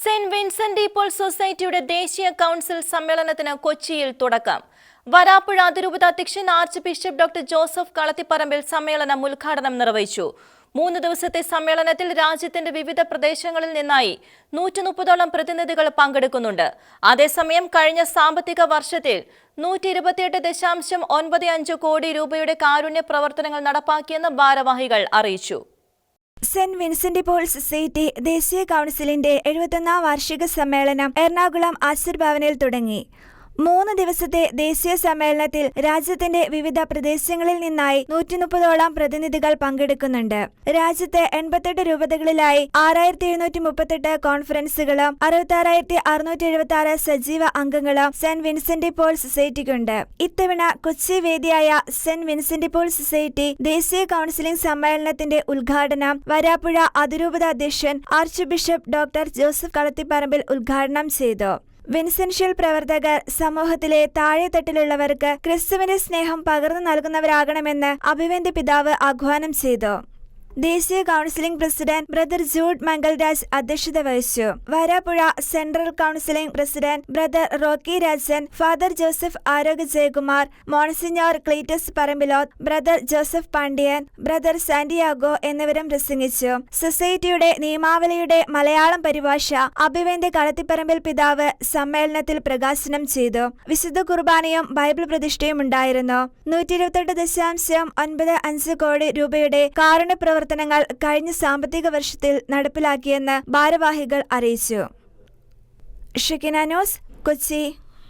Saint Vincent Paul സൊസൈറ്റിയുടെ ദേശീയ council സമ്മേളനത്തിന് കൊച്ചിയിൽ തുടക്കം. വരാപ്പുഴ അതിരൂപത അധ്യക്ഷൻ archbishop doctor Joseph Kalathiparambil സമ്മേളനം ഉദ്ഘാടനം നിർവഹിച്ചു. മൂന്ന് ദിവസത്തെ സമ്മേളനത്തിൽ രാജ്യത്തിന്റെ വിവിധ പ്രദേശങ്ങളിൽ നിന്നായി നൂറ്റി മുപ്പതോളം പ്രതിനിധികൾ പങ്കെടുക്കുന്നുണ്ട്. അതേസമയം കഴിഞ്ഞ സാമ്പത്തിക വർഷത്തിൽ നൂറ്റി ഇരുപത്തിയെട്ട് ദശാംശം ഒൻപത് അഞ്ച് കോടി രൂപയുടെ കാരുണ്യ പ്രവർത്തനങ്ങൾ നടപ്പാക്കിയെന്ന് ഭാരവാഹികൾ അറിയിച്ചു. സെന്റ് വിൻസെന്റ് പോൾ സൊസൈറ്റി ദേശീയ കൗൺസിലിന്റെ എഴുപത്തൊന്നാം വാർഷിക സമ്മേളനം എറണാകുളം ആശ്രഭവനിൽ ഭവനിൽ തുടങ്ങി. മൂന്ന് ദിവസത്തെ ദേശീയ സമ്മേളനത്തിൽ രാജ്യത്തിന്റെ വിവിധ പ്രദേശങ്ങളിൽ നിന്നായി നൂറ്റി മുപ്പതോളം പ്രതിനിധികൾ പങ്കെടുക്കുന്നുണ്ട്. രാജ്യത്തെ എൺപത്തെട്ട് രൂപതകളിലായി ആറായിരത്തി എഴുന്നൂറ്റി മുപ്പത്തെട്ട് കോൺഫറൻസുകളും അറുപത്തി ആറായിരത്തി അറുന്നൂറ്റി എഴുപത്തി ആറ് സജീവ അംഗങ്ങളും സെന്റ് വിൻസെന്റ് പോൾ സൊസൈറ്റിക്കുണ്ട്. ഇത്തവണ കൊച്ചി വേദിയായ സെന്റ് വിൻസെന്റ് പോൾ സൊസൈറ്റി ദേശീയ കൗൺസിലിംഗ് സമ്മേളനത്തിന്റെ ഉദ്ഘാടനം വരാപ്പുഴ അതിരൂപത അധ്യക്ഷൻ archbishop doctor Joseph Kalathiparambil ഉദ്ഘാടനം ചെയ്തു. വിൻസെൻഷ്യൽ പ്രവർത്തകർ സമൂഹത്തിലെ താഴെത്തട്ടിലുള്ളവർക്ക് ക്രിസ്തുവിന്റെ സ്നേഹം പകർന്നു നൽകുന്നവരാകണമെന്ന് അഭിവന്ദ്യ പിതാവ് ആഹ്വാനം ചെയ്തു. ദേശീയ counselling president brother Jude Mangalraj അധ്യക്ഷത വഹിച്ചു. Varappuzha central counselling president brother Rocky Rajan father Joseph Arogya Jayakumar monsignor Cletus Parambilot brother Joseph Pandian brother Santiago എന്നിവരും പ്രസംഗിച്ചു. സൊസൈറ്റിയുടെ നിയമാവലിയുടെ മലയാളം പരിഭാഷ അഭിവന്റെ കളത്തിപ്പറമ്പിൽ പിതാവ് സമ്മേളനത്തിൽ പ്രകാശനം ചെയ്തു. വിശുദ്ധ കുർബാനയും ബൈബിൾ പ്രതിഷ്ഠയും ഉണ്ടായിരുന്നു. നൂറ്റി ഇരുപത്തെട്ട് ദശാംശം ഒൻപത് അഞ്ച് കോടി രൂപയുടെ കാരുണ്യ പ്രവർത്തനങ്ങൾ കഴിഞ്ഞ സാമ്പത്തിക വർഷത്തിൽ നടപ്പിലാക്കിയെന്ന് ഭാരവാഹികൾ അറിയിച്ചു. Shekinah news Kochi.